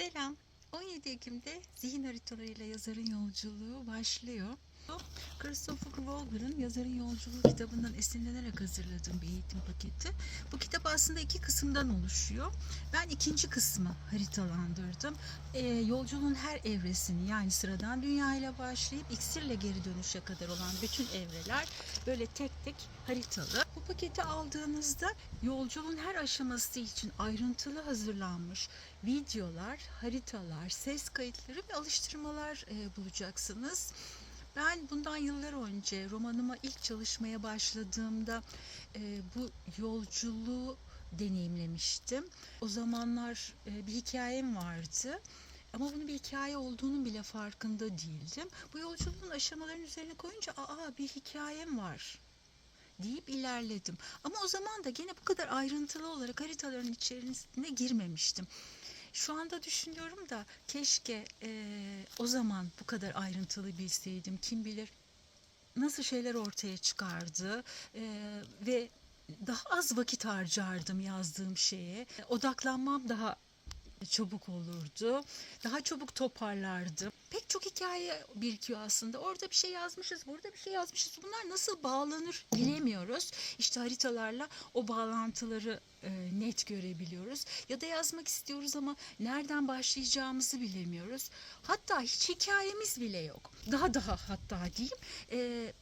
Selam. 17 Ekim'de zihin haritalarıyla yazarın yolculuğu başlıyor. Christopher Walker'ın Yazarın Yolculuğu kitabından esinlenerek hazırladığım bir eğitim paketi. Bu kitap aslında iki kısımdan oluşuyor. Ben ikinci kısmı haritalandırdım. Ee, yolculuğun her evresini yani sıradan dünya ile başlayıp iksirle geri dönüşe kadar olan bütün evreler böyle tek tek haritalı. Bu paketi aldığınızda yolculuğun her aşaması için ayrıntılı hazırlanmış videolar, haritalar, ses kayıtları ve alıştırmalar e, bulacaksınız. Ben bundan yıllar önce romanıma ilk çalışmaya başladığımda e, bu yolculuğu deneyimlemiştim. O zamanlar e, bir hikayem vardı. Ama bunun bir hikaye olduğunun bile farkında değildim. Bu yolculuğun aşamalarının üzerine koyunca aa bir hikayem var deyip ilerledim. Ama o zaman da gene bu kadar ayrıntılı olarak haritaların içerisine girmemiştim. Şu anda düşünüyorum da keşke eee, o zaman bu kadar ayrıntılı bilseydim. Kim bilir nasıl şeyler ortaya çıkardı eee, ve daha az vakit harcardım yazdığım şeye. Odaklanmam daha çabuk olurdu. Daha çabuk toparlardım. Pek çok hikaye birikiyor aslında. Orada bir şey yazmışız, burada bir şey yazmışız. Bunlar nasıl bağlanır bilemiyoruz. İşte haritalarla o bağlantıları e, net görebiliyoruz. Ya da yazmak istiyoruz ama nereden başlayacağımızı bilemiyoruz. Hatta hiç hikayemiz bile yok. Daha daha hatta diyeyim. E,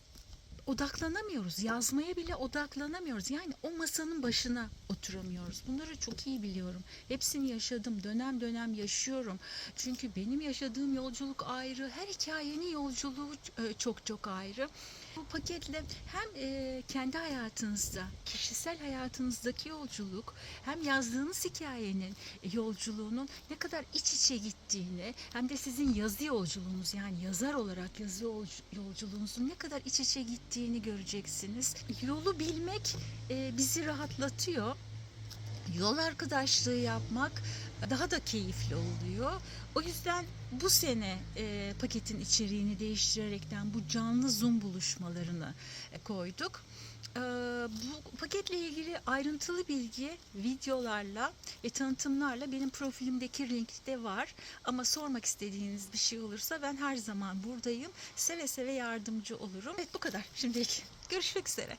odaklanamıyoruz. Yazmaya bile odaklanamıyoruz. Yani o masanın başına oturamıyoruz. Bunları çok iyi biliyorum. Hepsini yaşadım. Dönem dönem yaşıyorum. Çünkü benim yaşadığım yolculuk ayrı. Her hikayenin yolculuğu e, çok çok ayrı. Bu paketle hem e, kendi hayatınızda, kişisel hayatınızdaki yolculuk, hem yazdığınız hikayenin e, yolculuğunun ne kadar iç içe gittiğini, hem de sizin yazı yolculuğunuz yani yazar olarak yazı yolcu- yolculuğunuzun ne kadar iç içe gittiğini göreceksiniz. Yolu bilmek e, bizi rahatlatıyor. Yol arkadaşlığı yapmak daha da keyifli oluyor. O yüzden bu sene e, paketin içeriğini değiştirerekten bu canlı Zoom buluşmalarını e, koyduk. E, bu paketle ilgili ayrıntılı bilgi videolarla ve tanıtımlarla benim profilimdeki linkte var. Ama sormak istediğiniz bir şey olursa ben her zaman buradayım. Seve seve yardımcı olurum. Evet bu kadar şimdilik. Görüşmek üzere.